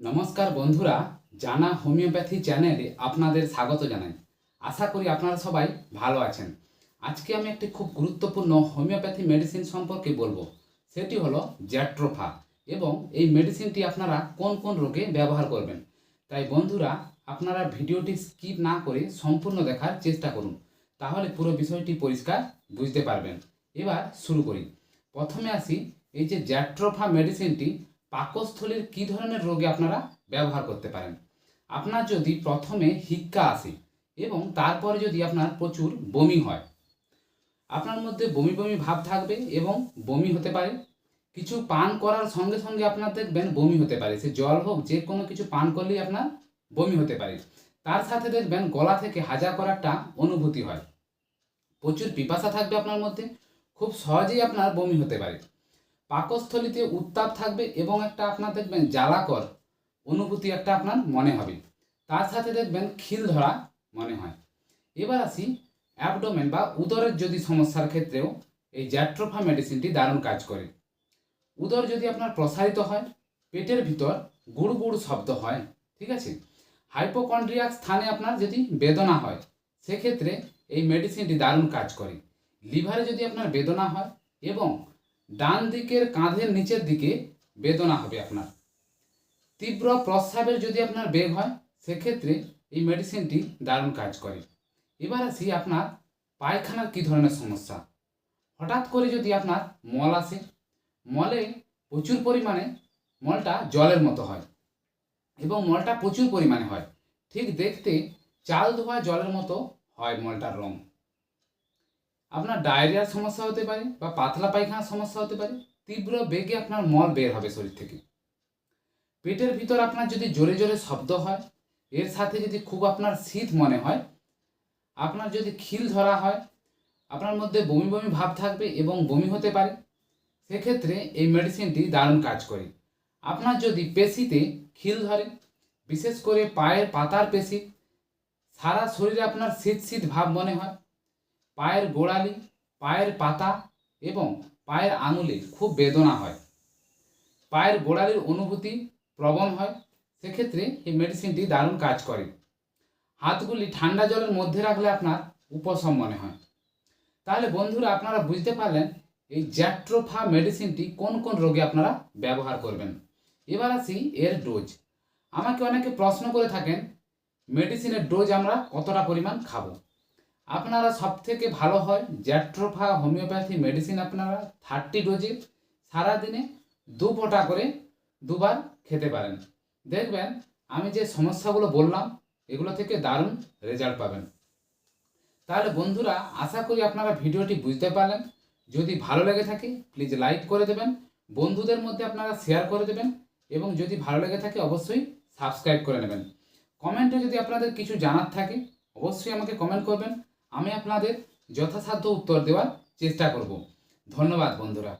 নমস্কার বন্ধুরা, জানা হোমিওপ্যাথি চ্যানেলে আপনাদের স্বাগত জানাই। আশা করি আপনারা সবাই ভালো আছেন। আজকে আমি একটি খুব গুরুত্বপূর্ণ হোমিওপ্যাথি মেডিসিন সম্পর্কে বলব। সেটি হলো জ্যাট্রোফা এবং এই মেডিসিনটি আপনারা কোন কোন রোগে ব্যবহার করবেন। তাই বন্ধুরা, আপনারা ভিডিওটি স্কিপ না করে সম্পূর্ণ দেখার চেষ্টা করুন। তাহলে পুরো বিষয়টি পরিষ্কার বুঝতে পারবেন। এবার শুরু করি। প্রথমে আসি, এই যে জ্যাট্রোফা মেডিসিনটি পাকস্থলীর কী ধরনের রোগে আপনারা ব্যবহার করতে পারেন? আপনার যদি প্রথমে হিক্কা আসে এবং তারপরে যদি আপনার প্রচুর বমি হয়, আপনার মধ্যে বমি বমি ভাব থাকবে এবং বমি হতে পারে। কিছু পান করার সঙ্গে সঙ্গে আপনার দেখবেন বমি হতে পারে। সে জল হোক, যে কোনো কিছু পান করলেই আপনার বমি হতে পারে। তার সাথে দেখবেন গলা থেকে হাজা করার একটা অনুভূতি হয়। প্রচুর পিপাসা থাকবে আপনার মধ্যে। খুব সহজেই আপনার বমি হতে পারে। পাকস্থলীতে উত্তাপ থাকবে এবং একটা আপনার দেখবেন জ্বালাকর অনুভূতি একটা আপনার মনে হবে। তার সাথে দেখবেন খিল ধরা মনে হয়। এবার আসি অ্যাবডোমেন বা উদরের যদি সমস্যার ক্ষেত্রেও এই জ্যাট্রোফা মেডিসিনটি দারুণ কাজ করে। উদর যদি আপনার প্রসারিত হয়, পেটের ভিতর গুড় গুড় শব্দ হয়, ঠিক আছে? হাইপোকন্ড্রিয়াক স্থানে আপনার যদি বেদনা হয়, সেক্ষেত্রে এই মেডিসিনটি দারুণ কাজ করে। লিভারে যদি আপনার বেদনা হয় এবং ডান দিকের কাঁধের নিচের দিকে বেদনা হবে আপনার। তীব্র প্রস্রাবের যদি আপনার বেগ হয়, সেক্ষেত্রে এই মেডিসিনটি দারুণ কাজ করে। এবার আসি আপনার পায়খানার কী ধরনের সমস্যা? হঠাৎ করে যদি আপনার মল আসে, মলে প্রচুর পরিমাণে মলটা জলের মতো হয় এবং মলটা প্রচুর পরিমাণে হয়, ঠিক দেখতে চাল ধোয়া জলের মতো হয় মলটার রং। আপনার ডায়রিয়ার সমস্যা হতে পারে বা পাতলা পায়খানার সমস্যা হতে পারে, তীব্র বেগে আপনার মল বের হবে শরীর থেকে। পেটের ভিতর আপনার যদি জোরে জোরে শব্দ হয়, এর সাথে যদি খুব আপনার শীত মনে হয়, আপনার যদি খিল ধরা হয়, আপনার মধ্যে বমি বমি ভাব থাকবে এবং বমি হতে পারে, সেক্ষেত্রে এই মেডিসিনটি দারুণ কাজ করে। আপনার যদি পেশিতে খিল ধরে, বিশেষ করে পায়ের পাতার পেশি, সারা শরীরে আপনার শীত শীত ভাব মনে হয় পায়ের গোড়ালি, পায়ের পাতা এবং পায়ের আঙুলে খুব বেদনা হয়। পায়ের গোড়ালির অনুভূতি প্রবণ হয়, সেক্ষেত্রে এই মেডিসিনটি দারুণ কাজ করে। হাতগুলি ঠান্ডা জলের মধ্যে রাখলে আপনার উপশম মনে হয়। তাহলে বন্ধুরা, আপনারা বুঝতে পারলেন এই জ্যাট্রোফা মেডিসিনটি কোন কোন রোগে আপনারা ব্যবহার করবেন। এবার আসি এর ডোজ। আমাকে অনেকে প্রশ্ন করে থাকেন, মেডিসিনের ডোজ আমরা কতটা পরিমাণ খাব? আপনারা সব থেকে ভালো হয় জ্যাট্রোফা, হোমিওপ্যাথি মেডিসিন আপনারা থার্টি ডোজে সারাদিনে দু ফোঁটা করে দুবার খেতে পারেন। দেখবেন, আমি যে সমস্যাগুলো বললাম, এগুলো থেকে দারুণ রেজাল্ট পাবেন। তাহলে বন্ধুরা, আশা করি আপনারা ভিডিওটি বুঝতে পারলেন। যদি ভালো লেগে থাকে প্লিজ লাইক করে দেবেন, বন্ধুদের মধ্যে আপনারা শেয়ার করে দেবেন, এবং যদি ভালো লেগে থাকে, অবশ্যই সাবস্ক্রাইব করে নেবেন। কমেন্টে যদি আপনাদের কিছু জানার থাকে, অবশ্যই আমাকে কমেন্ট করবেন। আমি আপনাদের যথাসাধ্য উত্তর দেওয়ার চেষ্টা করব। ধন্যবাদ বন্ধুরা।